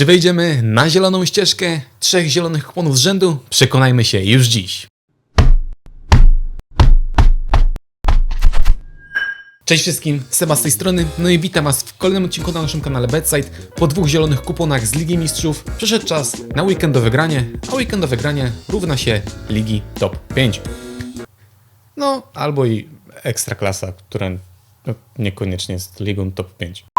Czy wejdziemy na zieloną ścieżkę trzech zielonych kuponów z rzędu? Przekonajmy się już dziś. Cześć wszystkim, Seba z tej strony, no i witam Was w kolejnym odcinku na naszym kanale Bedside. Po dwóch zielonych kuponach z Ligi Mistrzów przyszedł czas na weekendowe granie, a weekendowe granie równa się Ligi Top 5. No, albo i Ekstraklasa, która no, niekoniecznie jest Ligą Top 5.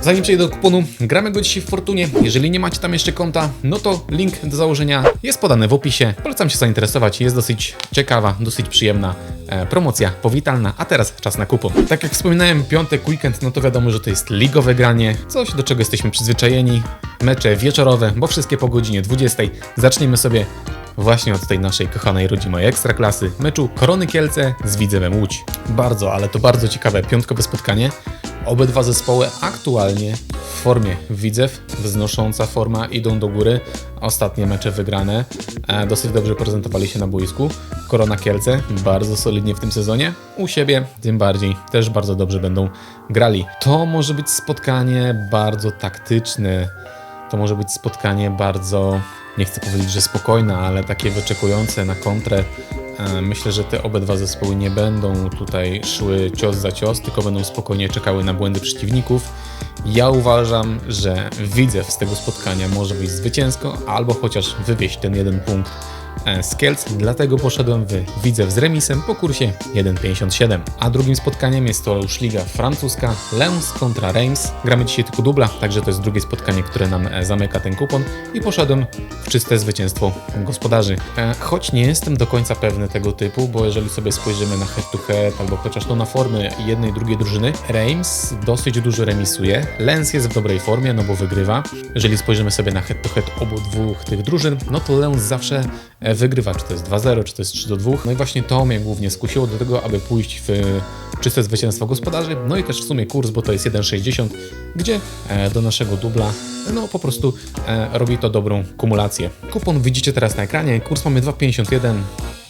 Zanim przejdę do kuponu, gramy go dzisiaj w Fortunie. Jeżeli nie macie tam jeszcze konta, no to link do założenia jest podany w opisie. Polecam się zainteresować, jest dosyć ciekawa, dosyć przyjemna e, promocja powitalna. A teraz czas na kupon. Tak jak wspominałem, piątek, weekend, no to wiadomo, że to jest ligowe granie, coś do czego jesteśmy przyzwyczajeni. Mecze wieczorowe, bo wszystkie po godzinie 20. Zaczniemy sobie właśnie od tej naszej kochanej rodzimej ekstraklasy, meczu Korony Kielce z Widzewem Łódź. Bardzo, ale to bardzo ciekawe piątkowe spotkanie. Obydwa zespoły aktualnie w formie Widzew, wznosząca forma, idą do góry. Ostatnie mecze wygrane, e, dosyć dobrze prezentowali się na boisku. Korona Kielce bardzo solidnie w tym sezonie, u siebie tym bardziej też bardzo dobrze będą grali. To może być spotkanie bardzo taktyczne, to może być spotkanie bardzo, nie chcę powiedzieć, że spokojne, ale takie wyczekujące na kontrę. E, Myślę, że te obydwa zespoły nie będą tutaj szły cios za cios, tylko będą spokojnie czekały na błędy przeciwników. Ja uważam, że Widzew z tego spotkania może wyjść zwycięsko, albo chociaż wywieźć ten jeden punkt z Kielc, dlatego poszedłem w Widzew z remisem po kursie 1,57. A drugim spotkaniem jest to już Liga Francuska, Lens kontra Reims. Gramy dzisiaj tylko dubla, także to jest drugie spotkanie, które nam e, zamyka ten kupon i poszedłem w czyste zwycięstwo gospodarzy. E, Choć nie jestem do końca pewny tego typu, bo jeżeli sobie spojrzymy na head to head albo chociaż to na formy jednej drugiej drużyny, Reims dosyć dużo remisuje, Lens jest w dobrej formie, no bo wygrywa. Jeżeli spojrzymy sobie na head to head obu dwóch tych drużyn, no to Lens zawsze e, wygrywa, czy to jest 2-0, czy to jest 3-2. No i właśnie to mnie głównie skusiło do tego, aby pójść w czyste zwycięstwo gospodarzy, no i też w sumie kurs, bo to jest 1,60, gdzie e, do naszego dubla no po prostu e, robi to dobrą kumulację. Kupon widzicie teraz na ekranie, kurs mamy 2,51,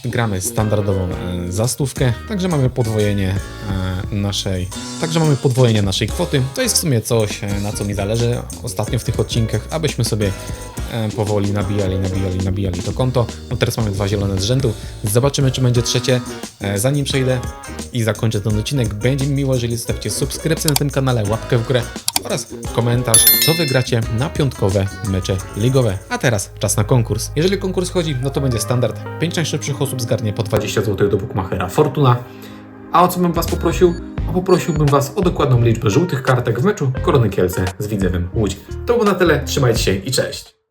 gramy standardową e, zastówkę, także mamy podwojenie e, naszej, także mamy podwojenie naszej kwoty. To jest w sumie coś, e, na co mi zależy ostatnio w tych odcinkach, abyśmy sobie powoli nabijali, nabijali, nabijali to konto. No teraz mamy dwa zielone z rzędu. Zobaczymy, czy będzie trzecie. Zanim przejdę i zakończę ten odcinek, będzie mi miło, jeżeli zostawicie subskrypcję na tym kanale, łapkę w górę oraz komentarz, co wygracie na piątkowe mecze ligowe. A teraz czas na konkurs. Jeżeli konkurs chodzi, no to będzie standard. 5 najszybszych osób zgarnie po 20 zł do Bookmachera Fortuna. A o co bym Was poprosił? A poprosiłbym Was o dokładną liczbę żółtych kartek w meczu Korony Kielce z Widzewem Łódź. To było na tyle, trzymajcie się i cześć!